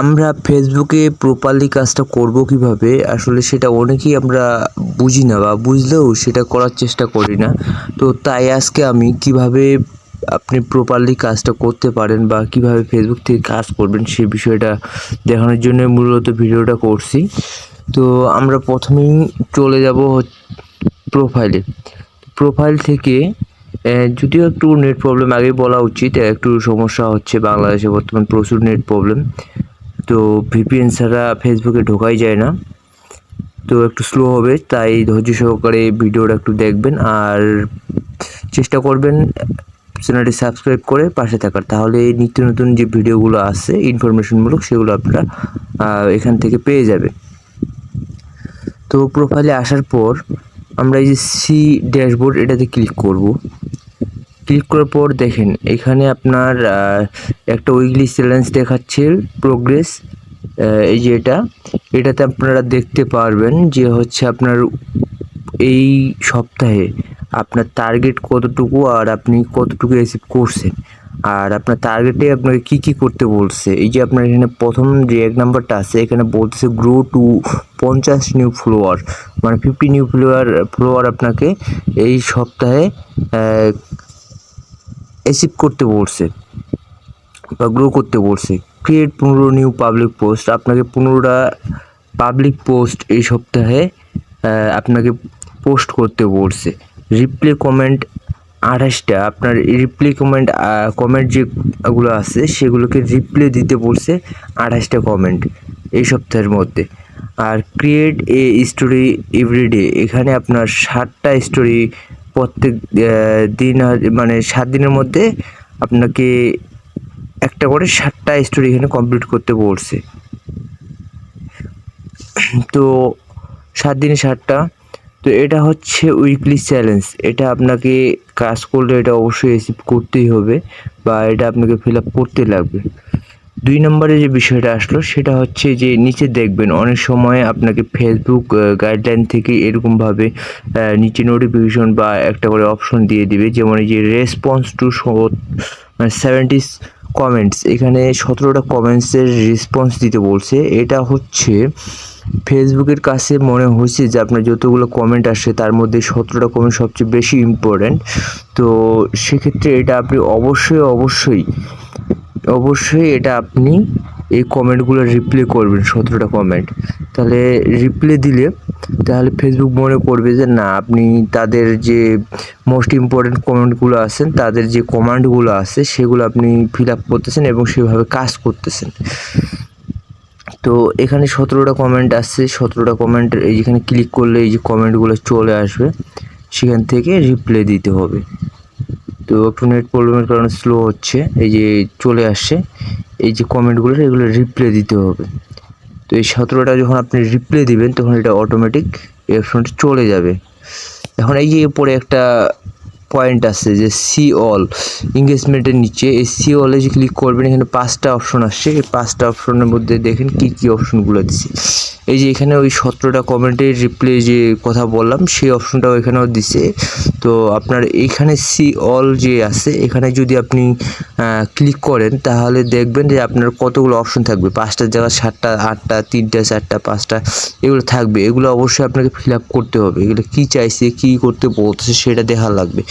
আমরা ফেসবুকে প্রপারলি কাজটা করব কীভাবে? আসলে সেটা অনেকেই আমরা বুঝি না বা বুঝলেও সেটা করার চেষ্টা করি না। তো তাই আজকে আমি কীভাবে আপনি প্রপারলি কাজটা করতে পারেন বা কীভাবে ফেসবুক থেকে কাজ করবেন সেই বিষয়টা দেখানোর জন্য মূলত ভিডিওটা করছি। তো আমরা প্রথমেই চলে যাব প্রোফাইলে প্রোফাইল থেকে যদিও একটু নেট প্রবলেম আগে বলা উচিত, একটু সমস্যা হচ্ছে বাংলাদেশে বর্তমান প্রচুর নেট প্রবলেম তো ভিপিএন ছাড়া ফেসবুকে ঢোকাই যায় না। তো একটু স্লো হবে, তাই ধৈর্য সহকারে ভিডিওটা একটু দেখবেন আর চেষ্টা করবেন চ্যানেলটি সাবস্ক্রাইব করে পাশে থাকার। তাহলে নিত্য নতুন যে ভিডিওগুলো আছে ইনফরমেশনমূলক সেগুলো আপনারা এখান থেকে পেয়ে যাবেন তো প্রোফাইলে আসার পর আমরা এই যে সি ড্যাশবোর্ড এটাতে ক্লিক করব। ক্লিক করার পর দেখেন, এখানে আপনার একটা উইকলি চ্যালেঞ্জ দেখাচ্ছে প্রোগ্রেস এই যে এটা। এটাতে আপনারা দেখতে পারবেন যে হচ্ছে আপনার এই সপ্তাহে আপনার টার্গেট কতটুকু আর আপনি কতটুকু অ্যাচিভ করছেন। আর আপনার টার্গেটে আপনাকে কি কি করতে বলছে? এই যে আপনার এখানে প্রথম যে এক নাম্বারটা আছে, এখানে বলতেছে গ্রো টু পঞ্চাশ নিউ ফ্লোয়ার মানে ফিফটি নিউ ফ্লোয়ার ফ্লোয়ার আপনাকে এই সপ্তাহে অ্যাচিভ করতে বলছে বা গ্রো করতে বলছে। ক্রিয়েট পনেরো নিউ পাবলিক পোস্ট আপনাকে পনেরোটা পাবলিক পোস্ট এই সপ্তাহে আপনাকে পোস্ট করতে বলছে। রিপ্লে কমেন্ট আঠাশটা, আপনার রিপ্লে কমেন্ট কমেন্ট যেগুলো আছে, সেগুলোকে রিপ্লে দিতে বলছে আঠাশটা কমেন্ট এই সপ্তাহের মধ্যে। আর ক্রিয়েট এ স্টোরি এভরিডে এখানে আপনার ষাটটা স্টোরি প্রত্যেক দিন মানে সাত দিনের মধ্যে আপনাকে একটা করে ষাটটা স্টোরি এখানে কমপ্লিট করতে বলছে। তো সাত দিনে ষাটটা তো এটা হচ্ছে উইকলি চ্যালেঞ্জ এটা আপনাকে কাজ করলে এটা অবশ্যই রিসিভ করতেই হবে বা এটা আপনাকে ফিল আপ করতে লাগবে। দুই নম্বরে যে বিষয়টা আসলো, সেটা হচ্ছে যে নিচে দেখবেন অনেক সময় আপনাকে ফেসবুক গাইডলাইন থেকে এরকমভাবে নিচে নোটিফিকেশন বা একটা করে অপশন দিয়ে দিবে। যেমন এই যে রেসপন্স টু মানে সেভেন্টি কমেন্টস এখানে সতেরোটা কমেন্টসের রেসপন্স দিতে বলছে। এটা হচ্ছে ফেসবুকের কাছে মনে হয়েছে যে আপনার যতগুলো কমেন্ট আসে, তার মধ্যে সতেরোটা কমেন্ট সবচেয়ে বেশি ইম্পর্ট্যান্ট তো সেক্ষেত্রে এটা আপনি অবশ্যই অবশ্যই অবশ্যই এটা আপনি এই কমেন্টগুলো রিপ্লে করবেন, সতেরোটা কমেন্ট তাহলে রিপ্লে দিলে, তাহলে ফেসবুক মনে করবে যে, না, আপনি তাদের যে মোস্ট ইম্পর্টেন্ট কমেন্টগুলো আছেন, তাদের যে কমান্ডগুলো আছে, সেগুলো আপনি ফিল আপ করতেছেন এবং সেভাবে কাজ করতেছেন। তো এখানে সতেরোটা কমেন্ট আসছে, সতেরোটা কমেন্ট এই যেখানে ক্লিক করলে এই যে কমেন্টগুলো চলে আসবে, সেখান থেকে রিপ্লে দিতে হবে। তো একটু নেট প্রবলেমের কারণে স্লো হচ্ছে, এই যে চলে আসছে, এই যে কমেন্টগুলো এগুলো রিপ্লে দিতে হবে। তো এই সতেরোটা যখন আপনি রিপ্লে দিবেন, তখন এটা অটোমেটিক এই চলে যাবে। এখন এই যে পরে একটা পয়েন্ট আছে যে সি অল এঙ্গেজমেন্টের নিচে, এই সি অলে যে ক্লিক করবেন, এখানে পাঁচটা অপশন আসছে। এই পাঁচটা অপশনের মধ্যে দেখেন কি কি অপশনগুলো দিচ্ছে এই যে এখানে ওই সতেরোটা কমেন্টের রিপ্লে যে কথা বললাম, সেই অপশনটাও এখানেও দিছে। তো আপনার এইখানে সি অল যে আছে, এখানে যদি আপনি ক্লিক করেন, তাহলে দেখবেন যে আপনার কতগুলো অপশন থাকবে। পাঁচটার জায়গায় সাতটা, আটটা, তিনটা, চারটা, পাঁচটা, এগুলো থাকবে। এগুলো অবশ্যই আপনাকে ফিল আপ করতে হবে। এগুলো কী চাইছে, কী করতে বলতেছে, সেটা দেখা লাগবে।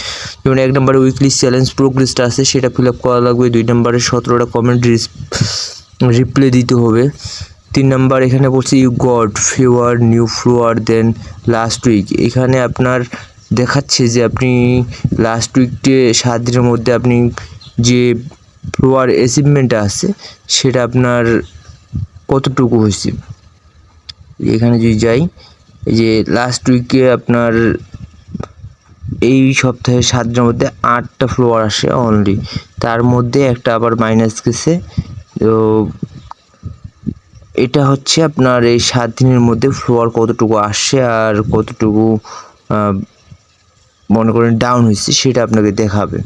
যেমন এক নম্বরে উইকলি চ্যালেঞ্জ প্রোগ্রেসটা আছে, সেটা ফিল আপ করা লাগবে। দুই নম্বরে সতেরোটা কমেন্ট রিপ্লে দিতে হবে। তিন নাম্বার, এখানে বলছে you got fewer new follower than last week এখানে আপনার দেখাচ্ছে যে আপনি লাস্ট উইকটে সাত দিনের মধ্যে আপনি যে ফ্লোয়ার অ্যাচিভমেন্টটা আছে, সেটা আপনার কতটুকু হয়েছে? এখানে যদি যাই যে লাস্ট উইকে আপনার এই সপ্তাহে সাত দিনের মধ্যে আটটা ফ্লোয়ার আসে অনলি তার মধ্যে একটা আবার মাইনাস গেছে, তো এটা হচ্ছে আপনার এই সাত দিনের মধ্যে ফ্লোয়ার কতটুকু আসছে আর কতটুকু মনে করেন ডাউন হয়েছে, সেটা আপনাকে দেখাবে।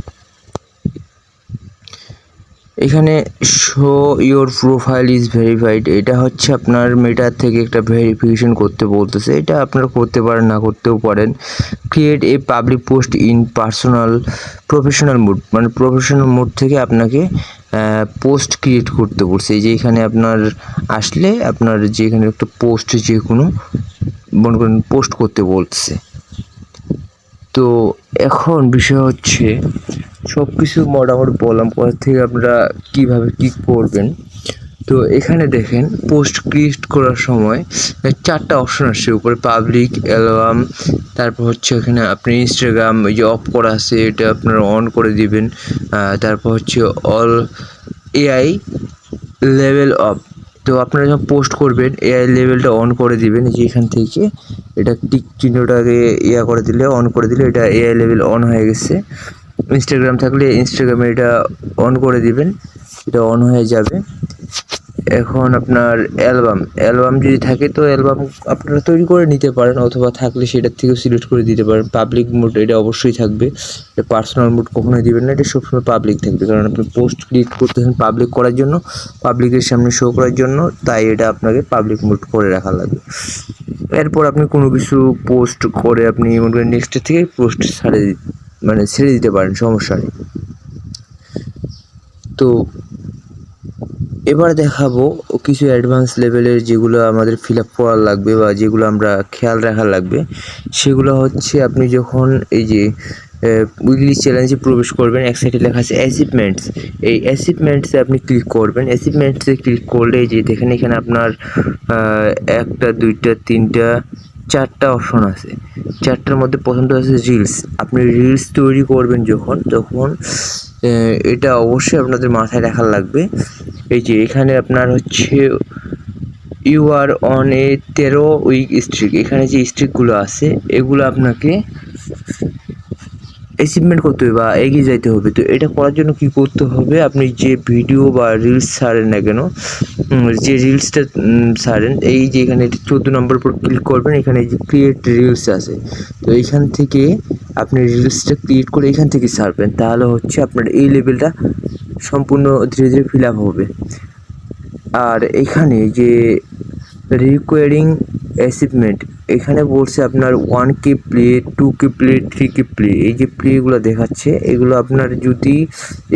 এখানে show your profile is verified এটা হচ্ছে আপনার মেটার থেকে একটা ভেরিফিকেশন করতে বলতেছে। এটা আপনারা করতে পারেন, না করতেও পারেন। Create a public post in personal professional mode মানে প্রফেশনাল মুড থেকে আপনাকে পোস্ট ক্রিয়েট করতে বলছে। এই যে এখানে আপনার আসলে আপনার যে এখানে একটা পোস্ট যে কোনো মনে করেন পোস্ট করতে বলছে তো এখন বিষয় হচ্ছে সব কিছু মোটামুটি বললাম পর থেকে আপনারা কীভাবে কী করবেন। তো এখানে দেখেন পোস্ট ক্রিয়েট করার সময় চারটা অপশন আসছে উপরে পাবলিক অ্যালবাম তারপর হচ্ছে এখানে আপনি ইনস্টাগ্রাম যে অফ করা আছে, এটা আপনারা অন করে দিবেন। তারপর হচ্ছে অল এআই লেভেল অফ তো আপনারা যখন পোস্ট করবেন এআই লেভেলটা অন করে দিবেন যে এখান থেকে। এটা টিক চিহ্নটাকে ইয়া করে দিলে অন করে দিলে এটা এআই লেভেল অন হয়ে গেছে। ইনস্টাগ্রাম থাকলে ইনস্টাগ্রামে এটা অন করে দিবেন, এটা অন হয়ে যাবে। এখন আপনার অ্যালবাম অ্যালবাম যদি থাকে তো অ্যালবাম আপনারা তৈরি করে নিতে পারেন, অথবা থাকলে সেটার থেকেও সিলেক্ট করে দিতে পারেন। পাবলিক মোড এটা অবশ্যই থাকবে। পার্সোনাল মোড কখনোই দিবেন না, এটা সবসময় পাবলিক থাকবে। কারণ আপনি পোস্ট ক্রিয়েট করতেছেন পাবলিক করার জন্য পাবলিকের সামনে শো করার জন্য, তাই এটা আপনাকে পাবলিক মোড করে রাখা লাগবে। এরপর আপনি কোনো কিছু পোস্ট করে আপনি মনে করেন নেক্সটের থেকে পোস্ট ছাড়ে মানে ছেড়ে দিতে পারেন, সমস্যা নেই। তো এবার দেখাবো কিছু অ্যাডভান্স লেভেলের যেগুলো আমাদের ফিল আপ করা লাগবে বা যেগুলো আমরা খেয়াল রাখা লাগবে। সেগুলো হচ্ছে আপনি যখন এই যে উইকলি চ্যালেঞ্জে প্রবেশ করবেন এক সাইডে লেখা আছে অ্যাচিভমেন্টস এই অ্যাচিভমেন্টসে আপনি ক্লিক করবেন। অ্যাচিভমেন্টসে ক্লিক করলে যে দেখেন এখানে আপনার একটা, দুইটা, তিনটা চারটা অপশন আছে। চারটার মধ্যে প্রথমটা আছে রিলস আপনি রিলস তৈরি করবেন যখন, তখন এটা অবশ্যই আপনাদের মাথায় রাখা লাগবে। এই যে এখানে আপনার হচ্ছে ইউ আর অন এ তেরো উইক স্ট্রিক এখানে যে স্ট্রিকগুলো আছে, এগুলো আপনাকে অ্যাচিভমেন্ট করতে হবে বা এগিয়ে যাইতে হবে। তো এটা করার জন্য কি করতে হবে? আপনি যে ভিডিও বা রিলস ছাড়েন না কেন যে রিলসটা ছাড়েন, এই যে এখানে চোদ্দ নম্বর উপর ক্লিক করবেন, এখানে যে ক্রিয়েট রিলস আছে। তো এইখান থেকে আপনি রিলসটা ক্রিয়েট করে এখান থেকে ছাড়বেন। তাহলে হচ্ছে আপনার এই লেভেলটা সম্পূর্ণ ধীরে ধীরে ফিল আপ হবে। আর এখানে যে রিকোয়ারিং অ্যাচিভমেন্ট এখানে বলছে আপনার one K play two K play three K play এই যে প্লেগুলো দেখাচ্ছে, এগুলো আপনার যদি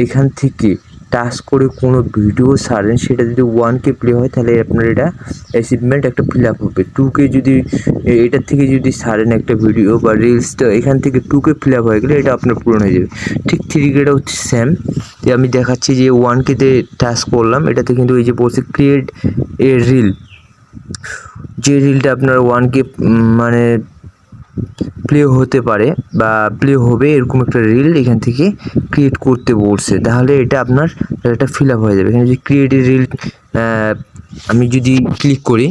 এখান থেকে টাচ করে কোনো ভিডিও সারেন সেটা যদি ওয়ান কে প্লে হয়, তাহলে আপনার এটা অ্যাচিভমেন্ট একটা ফিল আপ হবে। টু কে যদি এটার থেকে যদি সারেন একটা ভিডিও বা রিলসটা এখান থেকে টু কে ফিল আপ হয়ে গেলে এটা আপনার পূরণ হয়ে যাবে। ঠিক থ্রি কেটা হচ্ছে সেম আমি দেখাচ্ছি যে ওয়ান কেতে টাচ করলাম, এটাতে কিন্তু এই যে বলছে ক্রিয়েট এ রিল যে রিলটা আপনার ওয়ান কে মানে প্লে হতে পারে বা প্লে হবে, এরকম একটা রিল এখান থেকে ক্রিয়েট করতে বলছে। তাহলে এটা আপনার একটা ফিল আপ হয়ে যাবে। এখানে যদি ক্রিয়েট রিল আমি যদি ক্লিক করি,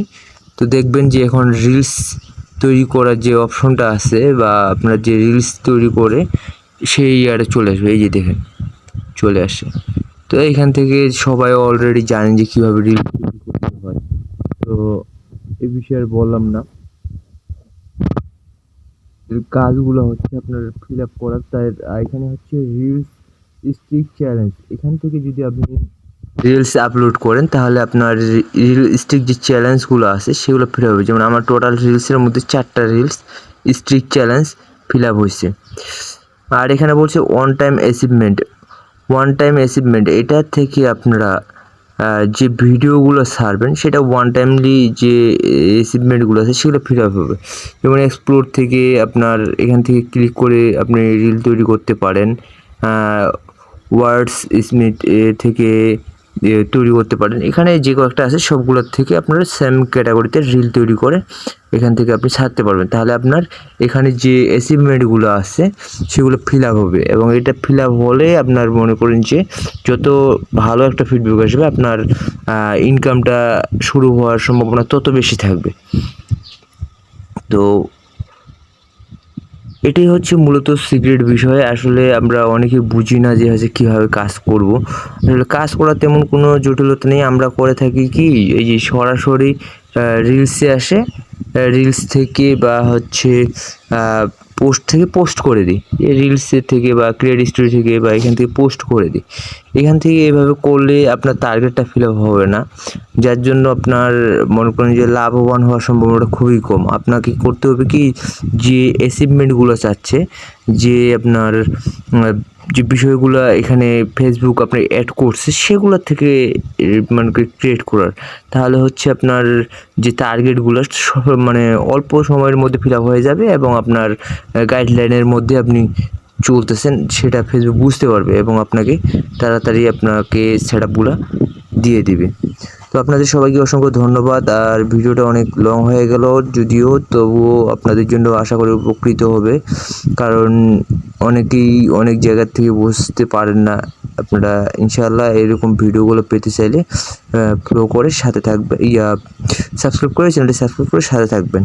তো দেখবেন যে এখন রিলস তৈরি করার যে অপশনটা আছে বা আপনার যে রিলস তৈরি করে, সেই ইয়ারে চলে আসবে। এই যে দেখেন, চলে আসে। তো এইখান থেকে সবাই অলরেডি জানেন যে কীভাবে রিল তো এ বিষয়ে আর বললাম না। কাজগুলো হচ্ছে আপনার ফিল আপ করার। তাই এখানে হচ্ছে রিলস স্টিক চ্যালেঞ্জ এখান থেকে যদি আপনি রিলস আপলোড করেন, তাহলে আপনার রিল স্টিক যে চ্যালেঞ্জগুলো আছে, সেগুলো ফিল হবে। যেমন আমার টোটাল রিলসের মধ্যে চারটা reels streak challenge fill up হয়েছে। আর এখানে বলছে one time achievement one time achievement এটা থেকে আপনারা যে ভিডিওগুলো সারবেন সেটা ওয়ান টাইমলি যে অ্যাচিভমেন্টগুলো আছে, সেগুলো ফিল আপ হবে। যেমন এক্সপ্লোর থেকে আপনার এখান থেকে ক্লিক করে আপনি রিল তৈরি করতে পারেন। ওয়ার্ডস স্মিথ থেকে তৈরি করতে পারেন। এখানে যে কয়েকটা আছে, সবগুলোর থেকে আপনারা সেম ক্যাটাগরিতে রিল তৈরি করে এখান থেকে আপনি ছাড়তে পারবেন। তাহলে আপনার এখানে যে অ্যাচিভমেন্টগুলো আছে, সেগুলো ফিল আপ হবে এবং এটা ফিল আপ হলে আপনার মনে করেন যে যত ভালো একটা ফিডব্যাক আসবে, আপনার ইনকামটা শুরু হওয়ার সম্ভাবনা তত বেশি থাকবে। তো এটাই হচ্ছে মূলত সিক্রেট বিষয়। আসলে আমরা অনেকে বুঝি না যে হচ্ছে কীভাবে কাজ করব। আসলে কাজ করার তেমন কোনো জটিলতা নেই। আমরা করে থাকি কি, এই যে সরাসরি রিলসে আসে। রিলস থেকে বা হচ্ছে পোস্ট থেকে পোস্ট করে দিই। রিলসের থেকে বা ক্রিয়েট স্টোরি থেকে বা এখান থেকে পোস্ট করে দিই। এখান থেকে এভাবে করলে আপনার টার্গেটটা ফিল আপ হবে না। যার জন্য আপনার মনে করেন যে লাভবান হওয়ার সম্ভাবনাটা খুবই কম। আপনাকে করতে হবে কি, যে অ্যাচিভমেন্টগুলো চাচ্ছে, যে আপনার যে বিষয়গুলো এখানে ফেসবুক আপনার অ্যাড করছে, সেগুলো থেকে মানে ক্রিয়েট করার। তাহলে হচ্ছে আপনার যে টার্গেটগুলো মানে অল্প সময়ের মধ্যে ফিল আপ হয়ে যাবে এবং আপনার গাইডলাইনের মধ্যে আপনি চলতেছেন, সেটা ফেসবুক বুঝতে পারবে এবং আপনাকে তাড়াতাড়ি আপনাকে সেট আপগুলো দিয়ে দিবে। তো আপনাদের সবাইকে অসংখ্য ধন্যবাদ। আর ভিডিওটা অনেক লং হয়ে গেল যদিও, তবুও আপনাদের জন্য আশা করি উপকৃত হবে। কারণ অনেকেই অনেক জায়গার থেকে বুঝতে পারেন না আপনারা, ইনশাআল্লাহ এরকম ভিডিওগুলো পেতে চাইলে ফলো করে সাথে থাকবে, ইয়া সাবস্ক্রাইব করে চ্যানেলটি সাবস্ক্রাইব করে সাথে থাকবেন।